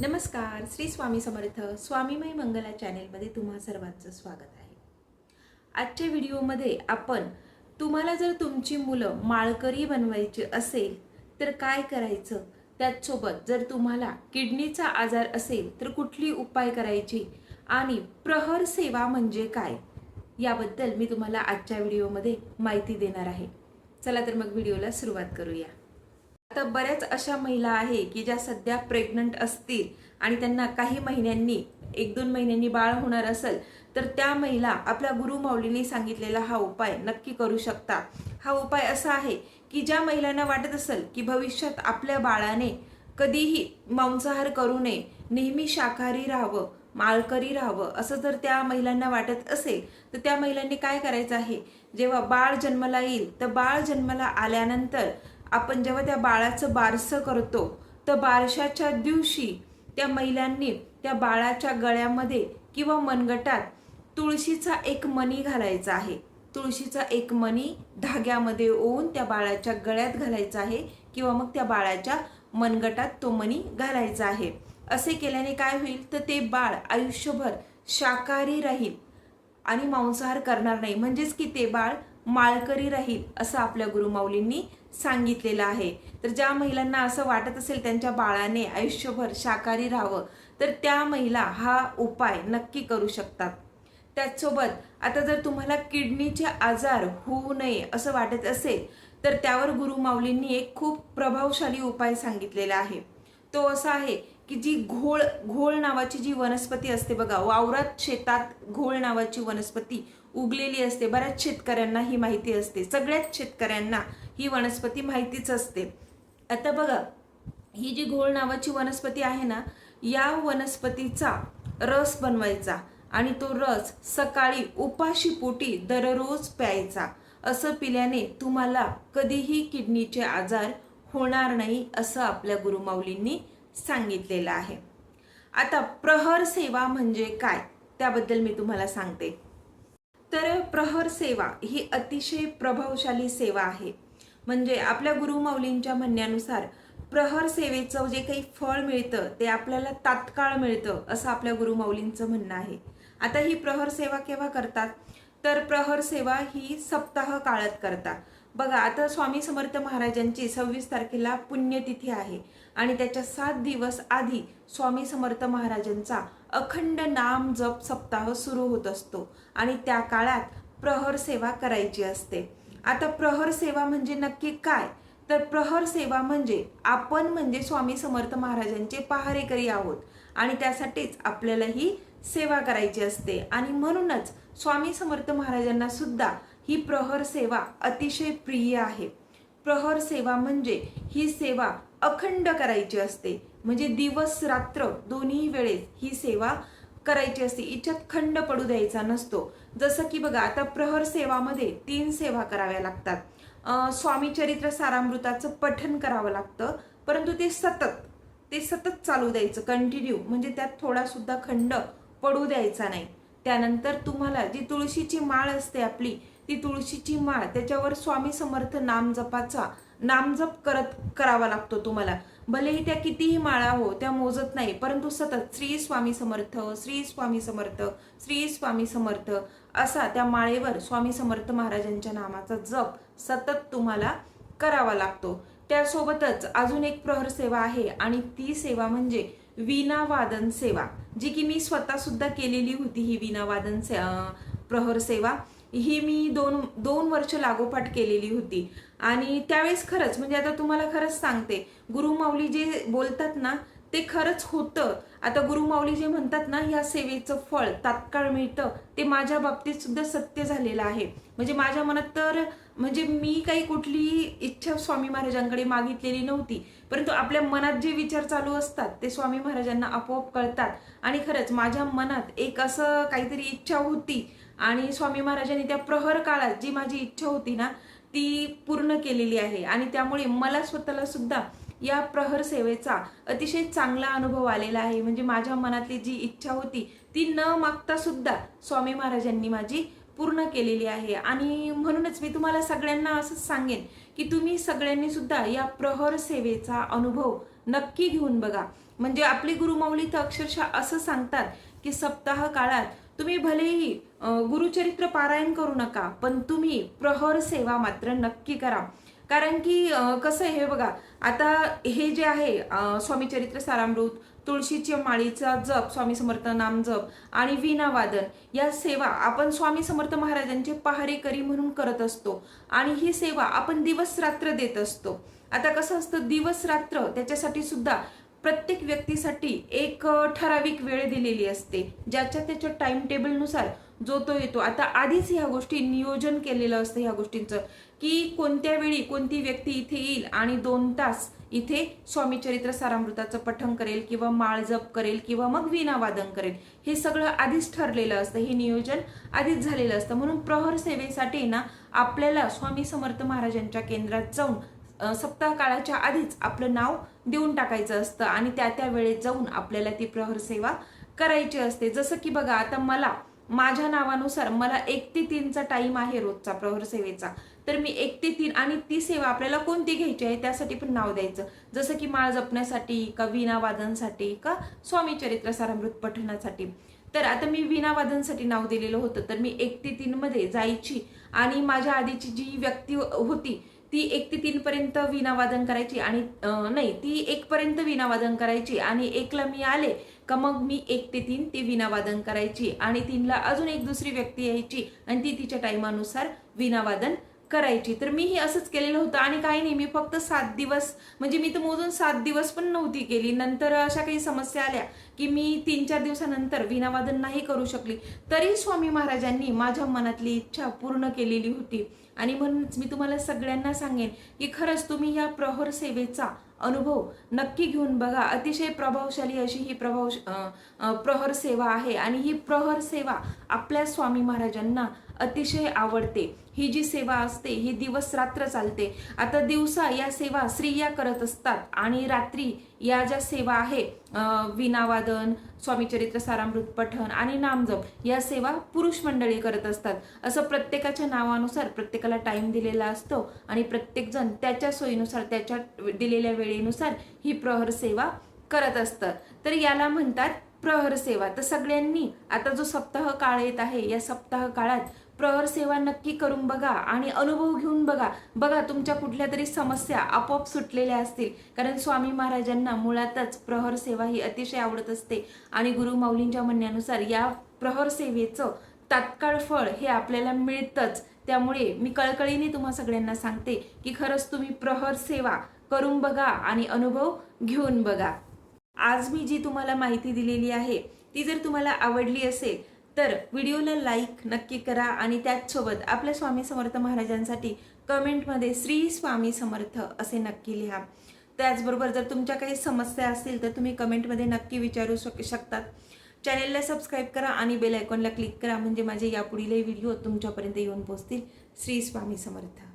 नमस्कार श्री स्वामी समर्थ स्वामीमय मंगला चॅनेलमध्ये तुम्हा सर्वांचं स्वागत आहे. आजच्या व्हिडिओमध्ये आपण तुम्हाला जर तुमची मुलं माळकरी बनवायची असेल तर काय करायचं? त्याचसोबत जर तुम्हाला किडनीचा आजार असेल तर कुठली उपाय करायची? आणि प्रहर सेवा म्हणजे काय? याबद्दल मी तुम्हाला आजच्या व्हिडिओमध्ये माहिती देणार आहे. चला तर मग व्हिडिओला सुरुवात करूया. आता बऱ्याच अशा महिला आहे की ज्या सध्या प्रेग्नंट असतील आणि त्यांना काही महिन्यांनी एक दोन महिन्यांनी बाळ होणार असेल तर त्या महिला आपल्या गुरु माऊलीने सांगितलेला हा उपाय नक्की करू शकता. हा उपाय असा आहे की ज्या महिलांना वाटत असेल की भविष्यात आपल्या बाळाने कधीही मांसाहार करू नये नेहमी शाकाहारी राहावं माळकरी राहावं असं जर त्या महिलांना वाटत असेल तर त्या महिलांनी काय करायचं आहे? जेव्हा बाळ जन्माला येईल तर बाळ जन्माला आल्यानंतर आपण जेव्हा त्या बाळाचं बारसं करतो तर बारशाच्या दिवशी त्या महिलांनी त्या बाळाच्या गळ्यामध्ये किंवा मनगटात तुळशीचा एक मणी घालायचा आहे. तुळशीचा एक मणी धाग्यामध्ये ओवून त्या बाळाच्या गळ्यात घालायचा आहे किंवा मग त्या बाळाच्या मनगटात तो मणी घालायचा आहे. असे केल्याने काय होईल? तर ते बाळ आयुष्यभर शाकाहारी राहील आणि मांसाहार करणार नाही. म्हणजेच की ते बाळ माळकरी राहील असं आपल्या गुरुमाऊलींनी सांगितलेलं आहे. तर ज्या महिलांना असं वाटत असेल त्यांच्या बाळाने आयुष्यभर शाकाहारी राहावं तर त्या महिला हा उपाय नक्की करू शकतात. त्याचसोबत आता जर तुम्हाला किडनीचे आजार होऊ नये असं वाटत असेल तर त्यावर गुरुमाऊलींनी एक खूप प्रभावशाली उपाय सांगितलेला आहे. तो असा आहे की जी घोळ घोळ नावाची जी वनस्पती असते बघा वावरात शेतात घोळ नावाची वनस्पती उगलेली असते. बऱ्याच शेतकऱ्यांना ही माहिती असते. सगळ्याच शेतकऱ्यांना ही वनस्पती माहितीच असते. आता बघा ही जी घोळ नावाची वनस्पती आहे ना या वनस्पतीचा रस बनवायचा आणि तो रस सकाळी उपाशी पोटी दररोज प्यायचा. असं पिल्याने तुम्हाला कधीही किडनीचे आजार होणार नाही असं आपल्या गुरुमाऊलींनी सांगितलेलं आहे. आता प्रहर सेवा म्हणजे काय? त्याबद्दल मी तुम्हाला सांगते. तर प्रहर सेवा ही अतिशय प्रभावशाली सेवा आहे. म्हणजे आपल्या गुरुमाऊलींच्या म्हणण्यानुसार प्रहर सेवेचं जे काही फळ मिळतं ते आपल्याला तात्काळ मिळतं असं आपल्या गुरुमाऊलींचं म्हणणं आहे. आता ही प्रहर सेवा केव्हा करतात? तर प्रहर सेवा ही सप्ताह काळात करतात बघा आता स्वामी समर्थ महाराजांची सव्वीस तारखेला पुण्यतिथी आहे आणि त्याच्या सात दिवस आधी स्वामी समर्थ महाराजांचा अखंड नाम जप सप्ताह सुरू होत असतो आणि त्या काळात प्रहर सेवा करायची असते. आता प्रहर सेवा म्हणजे नक्की काय? तर प्रहर सेवा म्हणजे आपण म्हणजे स्वामी समर्थ महाराजांचे पहारेकरी आहोत आणि त्यासाठीच आपल्याला ही सेवा करायची असते. आणि म्हणूनच स्वामी समर्थ महाराजांना सुद्धा ही प्रहर सेवा अतिशय प्रिय आहे. प्रहर सेवा म्हणजे ही सेवा अखंड करायची असते. म्हणजे दिवस रात्र दोन्ही वेळेस ही सेवा करायची असते. इच्छात खंड पडू द्यायचा नसतो. जसं की बघा आता प्रहर सेवामध्ये तीन सेवा कराव्या लागतात. स्वामी चरित्र सारामृताचं पठन करावं लागतं. परंतु ते सतत ते सतत चालू द्यायचं कंटिन्यू म्हणजे त्यात थोडा सुद्धा खंड पडू द्यायचा नाही. त्यानंतर तुम्हाला जी तुळशीची माळ असते आपली ती तुळशीची माळ त्याच्यावर स्वामी समर्थ नामजपाचा नामजप करत करावा लागतो तुम्हाला. भलेही त्या कितीही माळा हो त्या मोजत नाही परंतु सतत श्री स्वामी समर्थ श्री स्वामी समर्थ श्री स्वामी समर्थ असा त्या माळेवर स्वामी समर्थ महाराजांच्या नामाचा जप सतत तुम्हाला करावा लागतो. त्यासोबतच अजून एक प्रहर सेवा आहे आणि ती सेवा म्हणजे वीणा वादन सेवा. जी की मी स्वतः सुद्धा केलेली होती ही विनावादन वादन से प्रहर सेवा ही मी दोन दोन वर्ष लागोपाठ केलेली होती. आणि त्यावेळेस खरंच म्हणजे आता तुम्हाला खरंच सांगते गुरुमाऊली जे बोलतात ना ते खरंच होतं. आता गुरुमाऊली जे म्हणतात ना या सेवेचं फळ तात्काळ मिळतं ते माझ्या बाबतीत सुद्धा सत्य झालेलं आहे. म्हणजे माझ्या मनात तर म्हणजे मी काही कुठली इच्छा स्वामी महाराजांकडे मागितलेली नव्हती. परंतु आपल्या मनात जे विचार चालू असतात ते स्वामी महाराजांना आपोआप कळतात. आणि खरंच माझ्या मनात एक असं काहीतरी इच्छा होती. आणि स्वामी महाराजांनी त्या प्रहर काळात जी माझी इच्छा होती ना ती पूर्ण केलेली आहे. आणि त्यामुळे मला स्वतःला सुद्धा या प्रहर सेवेचा अतिशय चांगला अनुभव आलेला आहे. म्हणजे माझ्या मनातली जी इच्छा होती ती न मागता सुद्धा स्वामी महाराजांनी माझी पूर्ण केलेली आहे. आणि म्हणूनच मी तुम्हाला सगळ्यांना असंच सांगेन की तुम्ही सगळ्यांनी सुद्धा या प्रहर सेवेचा अनुभव नक्की घेऊन बघा. म्हणजे आपली गुरुमाऊली तर अक्षरशः असं सांगतात की सप्ताह काळात तुम्ही भलेही गुरुचरित्र पारायण करू नका पण तुम्ही प्रहर सेवा मात्र नक्की करा. कारण की कसं आहे हे बघा आता हे जे आहे स्वामी चरित्र सारामृत तुळशीच्या माळीचा जप स्वामी समर्थ नाम जप आणि वीणा वादन या सेवा आपण स्वामी समर्थ महाराजांचे पहारेकरी म्हणून करत असतो. आणि ही सेवा आपण दिवस रात्र देत असतो. आता कसं असतं दिवस रात्र त्याच्यासाठी सुद्धा प्रत्येक व्यक्तीसाठी एक ठराविक वेळ दिलेली असते ज्याच्या त्याच्या टाइम टेबलनुसार जो तो येतो. आता आधीच ह्या गोष्टी नियोजन केलेलं असतं ह्या गोष्टींचं की कोणत्या वेळी कोणती व्यक्ती इथे येईल आणि दोन तास इथे स्वामी चरित्र सारामृताचं पठण करेल किंवा माळ जप करेल किंवा मग वीणावादन करेल. हे सगळं आधीच ठरलेलं असतं. हे नियोजन आधीच झालेलं असतं. म्हणून प्रहर सेवेसाठी ना आपल्याला स्वामी समर्थ महाराजांच्या केंद्रात जाऊन सप्ताह काळाच्या आधीच आपलं नाव देऊन टाकायचं असतं आणि त्या त्या वेळेत जाऊन आपल्याला ती प्रहर सेवा करायची असते. जसं की बघा आता मला माझ्या नावानुसार मला एक ते तीनचा टाईम आहे रोजचा प्रहर सेवेचा. तर मी एक ते तीन आणि ती सेवा आपल्याला कोणती घ्यायची आहे त्यासाठी पण नाव द्यायचं. जसं की माळ जपण्यासाठी का वीणावादनसाठी का स्वामी चरित्र सारामृत पठणासाठी. तर आता मी वीणावादनसाठी नाव दिलेलं होतं तर मी एक ते तीनमध्ये जायची आणि माझ्या आधीची जी व्यक्ती होती ती एक ते तीनपर्यंत वीणावादन करायची आणि नाही ती एकपर्यंत वीणावादन करायची आणि एकला मी आले का मग मी एक ते तीन ती विनावादन करायची आणि तीनला अजून एक दुसरी व्यक्ती यायची आणि ती तिच्या टायमानुसार विनावादन वादन करायची. तर मी हे असंच केलेलं होतं आणि काही नाही मी फक्त सात दिवस म्हणजे मी तर मोजून सात दिवस पण नव्हती केली. नंतर अशा काही समस्या आल्या की मी तीन चार दिवसानंतर विनावादन नाही करू शकली. तरी स्वामी महाराजांनी माझ्या मनातली इच्छा पूर्ण केलेली होती. आणि म्हणूनच मी तुम्हाला सगळ्यांना सांगेन की खरंच तुम्ही या प्रहर सेवेचा अनुभव नक्की घेऊन बघा. अतिशय प्रभावशाली अशी ही प्रभाव प्रहर सेवा आहे. आणि ही प्रहर सेवा आपल्या स्वामी महाराजांना अतिशय आवडते. ही जी सेवा असते ही दिवस रात्र चालते. आता दिवसा या सेवा स्त्रिया करत असतात आणि रात्री या ज्या सेवा आहे विनावादन स्वामीचरित्र सारामृत पठण आणि नामजप या सेवा पुरुष मंडळी करत असतात. असं प्रत्येकाच्या नावानुसार प्रत्येकाला टाइम दिलेला असतो आणि प्रत्येकजण त्याच्या सोयीनुसार त्याच्या दिलेल्या वेळेनुसार ही प्रहर सेवा करत असतं तर याला म्हणतात प्रहर सेवा. तर सगळ्यांनी आता जो सप्ताह काळ येत आहे या सप्ताह काळात प्रहर सेवा नक्की करून बघा आणि अनुभव घेऊन बघा. बघा तुमच्या कुठल्या तरी समस्या आपोआप सुटलेल्या असतील. कारण स्वामी महाराजांना मुळातच प्रहर सेवा ही अतिशय आवडत असते. आणि गुरु माऊलींच्या म्हणण्यानुसार या प्रहर सेवेचं तात्काळ फळ हे आपल्याला मिळतंच. त्यामुळे मी कळकळीने तुम्हा सगळ्यांना सांगते की खरंच तुम्ही प्रहर सेवा करून बघा आणि अनुभव घेऊन बघा. आज मी जी तुम्हाला माहिती दिलेली आहे ती जर तुम्हाला आवडली असेल तर व्हिडिओला लाईक नक्की करा आणि त्याचसोबत आपल्या स्वामी समर्थ महाराजांसाठी कमेंटमध्ये श्री स्वामी समर्थ असे नक्की लिहा. त्याचबरोबर जर तुमच्या काही समस्या असतील तर तुम्ही कमेंटमध्ये नक्की विचारू शक शकतात. चॅनेलला सबस्क्राईब करा आणि बेल आयकॉनला क्लिक करा म्हणजे माझे यापुढीलही व्हिडिओ तुमच्यापर्यंत येऊन पोहोचतील. श्री स्वामी समर्थ.